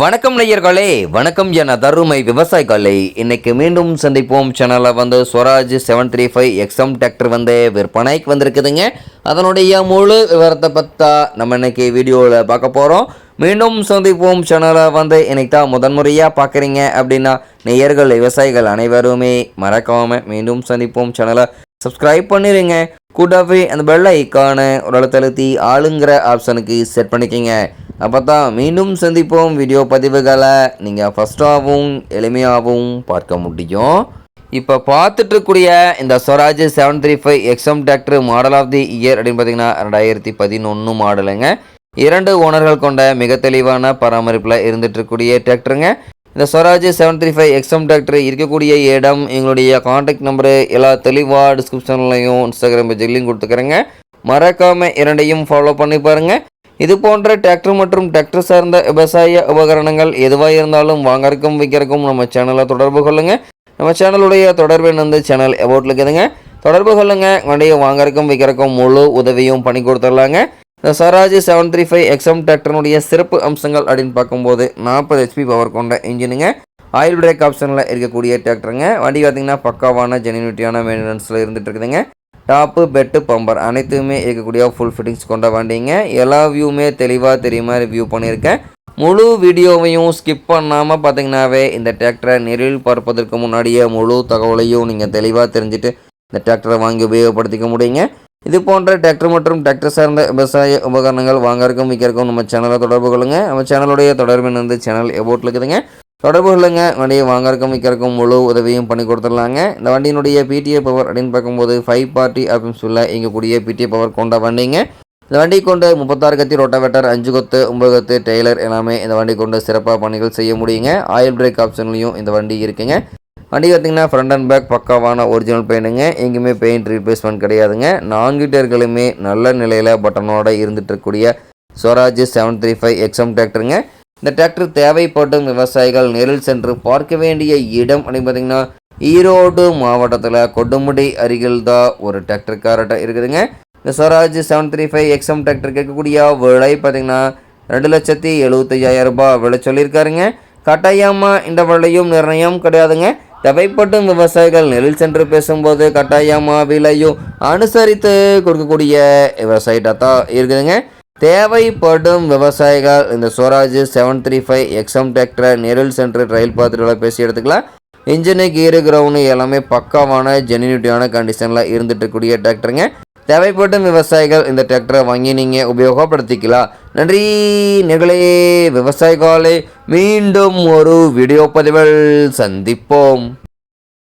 வணக்கம் நேயர்களே வணக்கம் என தருமை விவசாயிகளை. இன்னைக்கு மீண்டும் சந்திப்போம். சேனலில் வந்து Swaraj seven three five XM tractor வந்து விற்பனைக்கு வந்திருக்குதுங்க. அதனுடைய முழு விவரத்தை பற்றா நம்ம இன்னைக்கு வீடியோவில் பார்க்க போகிறோம் மீண்டும் சந்திப்போம். சேனலை வந்து இன்னைக்கு தான் முதன்முறையாக பார்க்குறீங்க அப்படின்னா நேயர்கள் விவசாயிகள் அனைவருமே மறக்காமல் மீண்டும் சந்திப்போம். சேனலை சப்ஸ்கிரைப் பண்ணிடுங்க கூடவே அந்த பெல் ஐக்கானு ஒரு அழுத்தழுத்தி ஆளுங்கிற ஆப்ஷனுக்கு செட் பண்ணிக்கோங்க. அப்போ தான் மீண்டும் சந்திப்போம் வீடியோ பதிவுகளை நீங்கள் ஃபஸ்ட்டாகவும் எளிமையாகவும் பார்க்க முடியும். இப்போ பார்த்துட்டு இருக்கக்கூடிய இந்த Swaraj seven three five XM tractor model of the year அப்படின்னு பார்த்தீங்கன்னா ரெண்டாயிரத்தி பதினொன்று மாடலுங்க. இரண்டு ஓனர்கள் கொண்ட மிக தெளிவான பராமரிப்பில் இருந்துகிட்ருக்கூடிய இருக்கக்கூடிய டிராக்டருங்க இந்த Swaraj seven three five XM tractor இருக்கக்கூடிய இடம் எங்களுடைய காண்டாக்ட் நம்பரு எல்லா தெளிவாக டிஸ்கிரிப்ஷன்லையும் இன்ஸ்டாகிராம் பேஜ்லையும் கொடுத்துக்கிறேங்க. மறக்காமல் இரண்டையும் ஃபாலோ பண்ணி பாருங்கள் இது போன்ற டிராக்டர் மற்றும் டிராக்டர் சார்ந்த விவசாய உபகரணங்கள் எதுவாக இருந்தாலும் வாங்கறக்கும் விற்கிறக்கும் நம்ம சேனலை தொடர்பு கொள்ளுங்கள் நம்ம சேனலுடைய தொடர்பு வந்து சேனல் அபவுட்ல இருக்குதுங்க தொடர்பு கொள்ளுங்கள் உங்களுடைய வாங்கறக்கும் விற்கிறக்கும் முழு உதவியும் பண்ணி கொடுத்துடலாங்க. இந்த Swaraj seven three five XM டிராக்டர்னுடைய சிறப்பு அம்சங்கள் அப்படின்னு பார்க்கும்போது நாற்பது ஹெச்பி பவர் கொண்ட இன்ஜினுங்க. ஆயில் பிரேக் ஆப்ஷனில் இருக்கக்கூடிய டிராக்டருங்க. வண்டி பார்த்தீங்கன்னா பக்காவான ஜெனினிட்டியான மெயின்டெனன்ஸில் இருந்துட்டு இருக்குதுங்க. டாப்பு பெட்டு பம்பர் அனைத்துமே இருக்கக்கூடிய ஃபுல் ஃபிட்டிங்ஸ் கொண்ட வண்டிங்க. எல்லா வியூவுமே தெளிவாக தெரியுமா ரிவ்யூ பண்ணியிருக்கேன். முழு வீடியோவையும் ஸ்கிப் பண்ணாமல் பார்த்தீங்கன்னாவே இந்த டிராக்டரை நேரில் பார்ப்பதற்கு முன்னாடியே முழு தகவலையும் நீங்கள் தெளிவாக தெரிஞ்சுட்டு இந்த டிராக்டரை வாங்கி உபயோகப்படுத்திக்க முடியுங்க. இது போன்ற டிராக்டர் மற்றும் டிராக்டர் சார்ந்த விவசாய உபகரணங்கள் வாங்கறக்கும் விற்கிறக்கும் நம்ம சேனலை தொடர்பு கொள்ளுங்க. நம்ம சேனலுடைய தொடர்பின் வந்து சேனல் எபோட்டில் இருக்குதுங்க. தொடர்பு கொள்ளுங்க. வண்டியை வாங்கறக்கும் விற்கிறக்கும் முழு உதவியும் பண்ணி கொடுத்துடலாங்க. இந்த வண்டியினுடைய பிடிஏ பவர் அப்படின்னு பார்க்கும்போது ஃபைவ் பார்ட்டி ஆப்ஷன்ஸ் சொல்ல இங்கக்கூடிய பிடிஏ பவர் கொண்ட வண்டிங்க. இந்த வண்டி கொண்டு முப்பத்தாறு கத்தி ரொட்டாவேட்டர் அஞ்சு கொத்து ஒன்பது கொத்து டெய்லர் எல்லாமே இந்த வண்டி கொண்டு சிறப்பாக பணிகள் செய்ய முடியுங்க. ஆயில் பிரேக் ஆப்ஷன்லையும் இந்த வண்டி இருக்குங்க. வண்டி பார்த்தீங்கன்னா ஃப்ரண்ட் அண்ட் பேக் பக்காவான ஒரிஜினல் பெயிண்ட்டுங்க எங்கேயுமே பெயிண்ட் ரீப்ளேஸ்மெண்ட் கிடையாதுங்க. நான்கு டயர்களுமே நல்ல நிலையில் பட்டனோட இருந்துட்டு இருக்கக்கூடிய Swaraj seven three five XM டிராக்டருங்க இந்த டிராக்டர் தேவைப்படும் விவசாயிகள் நேரில் சென்று பார்க்க வேண்டிய இடம் அப்படின்னு பார்த்தீங்கன்னா ஈரோடு மாவட்டத்தில் கொடுமுடி அருகில் தான் ஒரு டிராக்டர் இருக்குதுங்க. இந்த Swaraj seven three five XM tractor கேட்கக்கூடிய விலை பார்த்தீங்கன்னா ரெண்டு லட்சத்தி எழுபத்தையாயிரம் ரூபாய் விலை சொல்லியிருக்காருங்க. கட்டாயமாக இந்த விலையும் நிர்ணயம் கிடையாதுங்க. தேவைப்படும் விவசாயிகள் நெல் சென்று பேசும்போது கட்டாயமாக விலையும் அனுசரித்து கொடுக்கக்கூடிய விவசாயிட்டாக தான் இருக்குதுங்க. தேவைப்படும் விவசாயிகள் இந்த Swaraj seven three five XM டிராக்டரை நேரில் சென்று ட்ரையல் பார்த்துட்டு பேசி எடுத்துக்கலாம். இன்ஜினு கீரு கிரவுண்டு எல்லாமே பக்காவான ஜெனினிட்டியான கண்டிஷனில் இருந்துட்டு இருக்கக்கூடிய டிராக்டருங்க தேவைப்படும் விவசாயிகள் இந்த டிராக்டரை வாங்கி நீங்கள் உபயோகப்படுத்திக்கலாம். நன்றி நிகழே விவசாயிகளே. மீண்டும் ஒரு வீடியோ பதிவில் சந்திப்போம்.